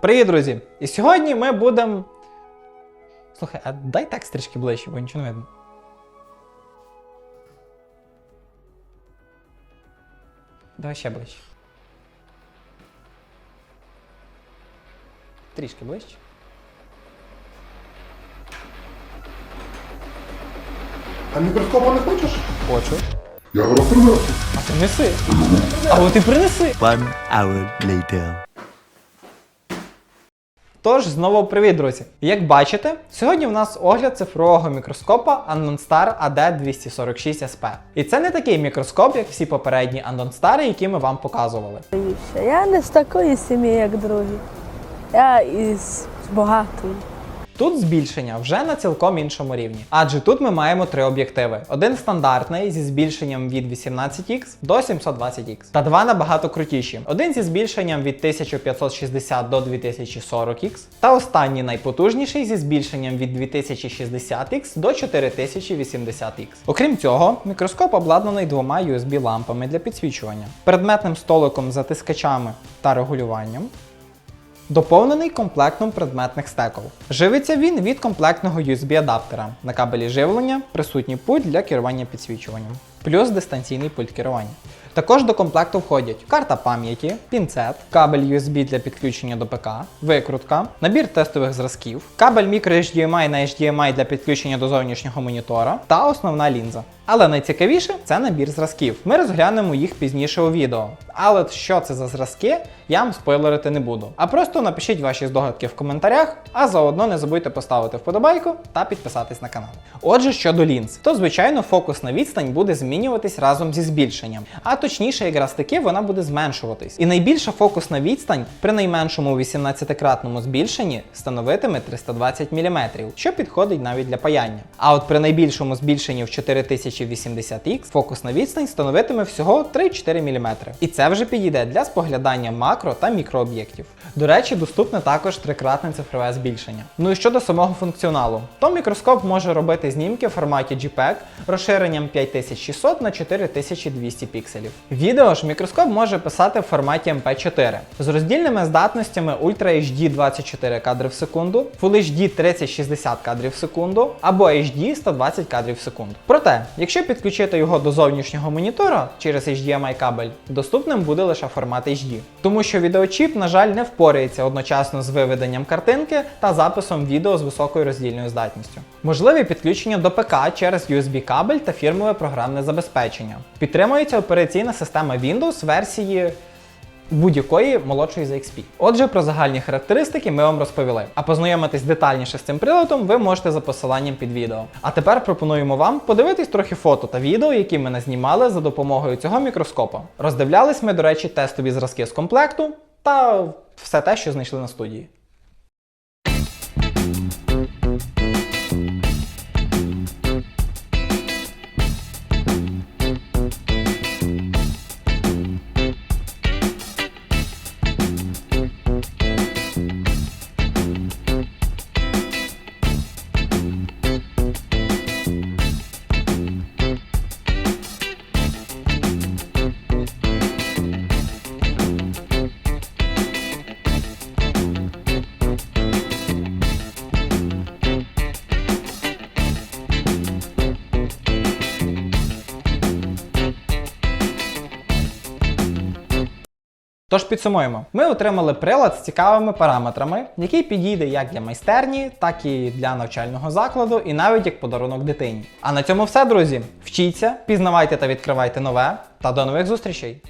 Привіт, друзі! І сьогодні ми будемо. Слухай, а дай текст трішки ближче, бо нічого не видно. Давай ще ближче. Трішки ближче. А мікроскопа не хочеш? Хочу. Я говорю, принеси. А принеси. А от і принеси. One hour later. Тож, знову привіт, друзі! Як бачите, сьогодні в нас огляд цифрового мікроскопа Andonstar AD246SP. І це не такий мікроскоп, як всі попередні Andonstar, які ми вам показували. Я не з такої сім'ї, як другі. Я із багатої. Тут збільшення вже на цілком іншому рівні. Адже тут ми маємо три об'єктиви: один стандартний зі збільшенням від 18х до 720х, та два набагато крутіші: один зі збільшенням від 1560 до 2040х, та останній найпотужніший зі збільшенням від 2060х до 4080х. Окрім цього, мікроскоп обладнаний двома USB-лампами для підсвічування, предметним столиком затискачами та регулюванням. Доповнений комплектом предметних стекол. Живиться він від комплектного USB-адаптера. На кабелі живлення присутній путь для керування підсвічуванням, плюс дистанційний пульт керування. Також до комплекту входять карта пам'яті, пінцет, кабель USB для підключення до ПК, викрутка, набір тестових зразків, кабель microHDMI на HDMI для підключення до зовнішнього монітора та основна лінза. Але найцікавіше це набір зразків. Ми розглянемо їх пізніше у відео. Але що це за зразки, я вам спойлерити не буду. А просто напишіть ваші здогадки в коментарях, а заодно не забудьте поставити вподобайку та підписатись на канал. Отже, щодо лінз, то звичайно фокусна відстань буде змінюватись разом зі збільшенням, а точніше, якраз таки вона буде зменшуватись. І найбільша фокусна відстань при найменшому 18-кратному збільшенні становитиме 320 мм, що підходить навіть для паяння. А от при найбільшому збільшенні в 4080X фокусна відстань становитиме всього 3-4 мм. І це вже підійде для споглядання макро та мікрооб'єктів. До речі, доступне також трикратне цифрове збільшення. Ну і щодо самого функціоналу, то мікроскоп може робити знімки в форматі JPEG розширенням 5600 на 4200 пікселів. Відео ж мікроскоп може писати в форматі MP4 з роздільними здатностями Ultra HD 24 кадри в секунду, Full HD 3060 кадрів в секунду або HD 120 кадрів в секунду. Проте, якщо підключити його до зовнішнього монітора через HDMI кабель, доступним буде лише формат HD. Тому що відеочіп, на жаль, не впорається одночасно з виведенням картинки та записом відео з високою роздільною здатністю. Можливі підключення до ПК через USB кабель та фірмове програмне забезпечення. Підтримується операційна система Windows версії будь-якої молодшої за XP. Отже, про загальні характеристики ми вам розповіли. А познайомитись детальніше з цим приладом ви можете за посиланням під відео. А тепер пропонуємо вам подивитись трохи фото та відео, які ми назнімали за допомогою цього мікроскопа. Роздивлялись ми, до речі, тестові зразки з комплекту та все те, що знайшли на студії. Тож підсумуємо, ми отримали прилад з цікавими параметрами, який підійде як для майстерні, так і для навчального закладу, і навіть як подарунок дитині. А на цьому все, друзі. Вчіться, пізнавайте та відкривайте нове, та до нових зустрічей!